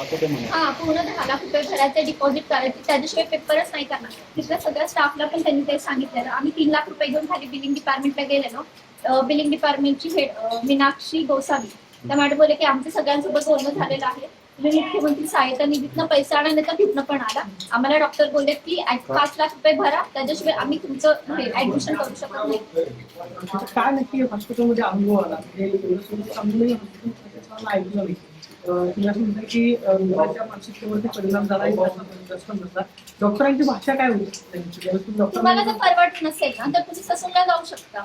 हा पूर्ण दहा लाख रुपये भरायचे डिपॉझिट करायचे त्याच्याशिवाय पेपरच नाही करणार. तिथल्या सगळ्या स्टाफला पण त्यांनी ते सांगितलेलं. आम्ही तीन लाख रुपये घेऊन खाली बिलिंग डिपार्टमेंटला गेलेलो. बिलिंग डिपार्टमेंटची हेड मीनाक्षी गोसावी. त्या मॅडम बोलले की आमच्या सगळ्यांसोबत बोलणं झालेलं आहे. तुम्ही मुख्यमंत्री सहायता निधीतनं पैसा आणा नाही तर तिथनं पण आला आम्हाला डॉक्टर बोलले की पाच लाख रुपये भरा. त्याच्याशिवाय आम्ही तुमचं ऍडमिशन करू शकत नाही. काय नक्की हॉस्पिटलमध्ये अनुभव आला? हॉस्पिटल ऐकलं नाही की मानसिकतेवरती परिणाम झाला जास्त नसला डॉक्टरांची भाषा काय होती? त्यांची तुम्हाला जर परवडत नसेल ना तर तुम्ही ससूनला जाऊ शकता.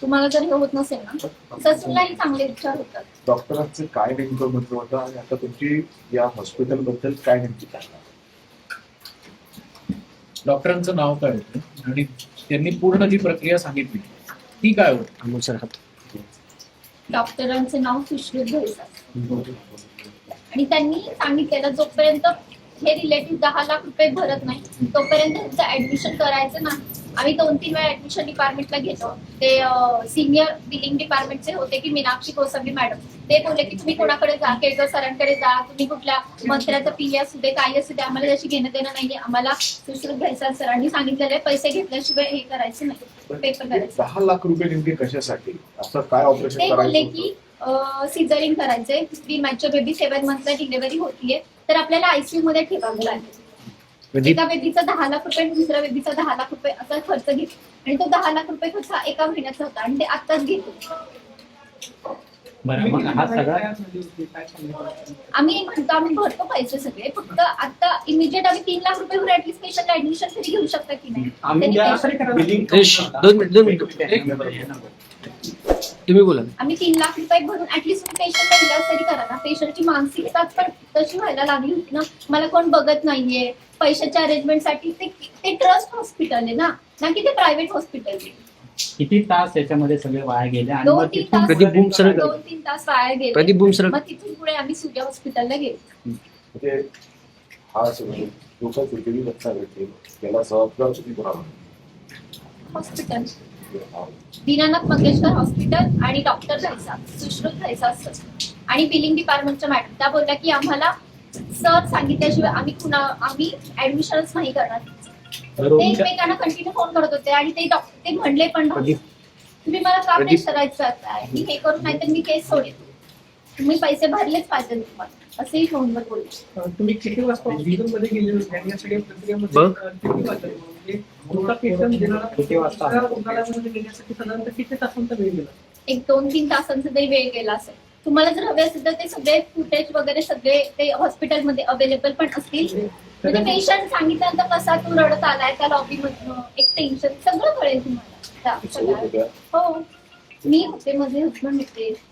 तुम्हाला जर हे होत नसेल ना ससूनलाही चांगले उपचार होतात. डॉक्टरांचं काय नेमकं म्हणणं होतं आणि आता तुमची या हॉस्पिटलबद्दल काय नेमकी काय डॉक्टरांचं नाव काय होतं? आणि त्यांनी पूर्ण जी प्रक्रिया सांगितली ती काय होती? डॉक्टरांचं नाव सुश्रुत आणि त्यांनी सांगितलेलं जोपर्यंत हे रिलेटिव्ह दहा लाख रुपये भरत नाही. तोपर्यंत त्यांचं ऍडमिशन करायचं नाही. आम्ही दोन तीन वेळा ऍडमिशन डिपार्टमेंटला घेतो ते सिनियर बिलिंग डिपार्टमेंटचे होते की मीनाक्षी कोसंबी मॅडम ते बोलले की तुम्ही कोणाकडे जा केळकर सरांकडे जा तुम्ही कुठल्या मंत्र्याचं पी असू दे काही असू दे आम्हाला त्याची घेणं देणं नाहीये. आम्हाला सुश्रुत घ्यायचा सरांनी सांगितलेलं पैसे घेतल्याशिवाय हे करायचं नाही. पेपर करायचं. दहा लाख रुपये नेमके कशासाठी? असं काय ऑपरेशन ते बोलले करायचं की? सिझरिंग करायचंय. प्री मॅच्युअर बेबी सेव्हन मंथला डिलिव्हरी होतीये. तर आपल्याला आयसीयू मध्ये ठेवावं लागेल. एका बेबीचा दहा लाख रुपये आणि दुसऱ्या बेबीचा दहा लाख रुपये असा खर्च घेतो. आणि तो दहा लाख रुपये खर्च हा एका महिन्याचा होता आणि ते आताच घेतो. बरं मग हा सगळा? आम्ही म्हणतो आम्ही भरतो पैसे सगळे. फक्त आता इमिजिएट आम्ही तीन लाख रुपये भरून ऍटलीस्ट पेशंटला ऍडमिशन तरी घेऊ शकता की नाही? आम्ही त्यांनी ज्या पैसे- तरी करायला बिलिंग ए, श- दोन मिनिट दोन मिनिट. एक मिनिट तुम्ही बोला आम्ही तीन लाख रुपये भरून ऍटलीस्ट पेशंटला इलाज तरी करा ना. पेशंटची मानसिकता पण तशी व्हायला लागली होती ना. मला कोण बघत नाहीये. पैशाच्या अरेंजमेंटसाठी ते ते ट्रस्ट हॉस्पिटल आहे ना. ना की ते प्रायव्हेट हॉस्पिटल आहे. किती तास याच्यामध्ये सगळे वाया गेले आणि दोन मग तीन तिथून तास प्रदीप बुम सर- दोन तीन तास वाया गेले. प्रदीप मग तिथून पुढे आम्ही सूर्य हॉस्पिटलला गेलो. म्हणजे हा सगळं लोक कुठेही लक्षात भेटतील त्याला जबाबदार तुम्ही कोणाला? हॉस्पिटल दीनानाथ मंगेशकर हॉस्पिटल आणि डॉक्टर जायचा सुश्रुत असतं आणि बिलिंग डिपार्टमेंटच्या मॅडम त्या बोलल्या की आम्हाला सर सांगितल्याशिवाय आम्ही कुणा आम्ही ऍडमिशनच नाही करणार. ते एकमेकांना कंटिन्यू फोन करत होते आणि ते डॉक्टर ते म्हणले पण नव्हते. तुम्ही मला का पेश करायचं आहे? मी हे करू नाही तर मी केस सोडेन. तुम्ही पैसे भरलेच पाहिजे तुम्हाला. असेही फोनवर बोलले तुम्ही किती वाजता हॉस्पिटलमध्ये गेले होते? आणि या सगळ्या प्रक्रियेमध्ये बघ. अं, किती वाजता म्हणजे तुमचा पेशंट देणारा किती वाजता? दुसऱ्या रुग्णालयामध्ये नेण्यासाठी साधारणतः किती तासांचा वेळ गेला? एक दोन तीन तासांचा तरी वेळ गेला असेल. तुम्हाला जर हवे असेल तर ते सगळे फुटेज वगैरे सगळे ते हॉस्पिटलमध्ये अवेलेबल पण असतील. म्हणजे पेशंट सांगितल्यानंतर कसा तू रडत आलाय त्या लॉबी मधनं एक टेन्शन सगळं कळेल तुम्हाला. त्या सगळ्या. हो. मी होते माझे हजबंड होते.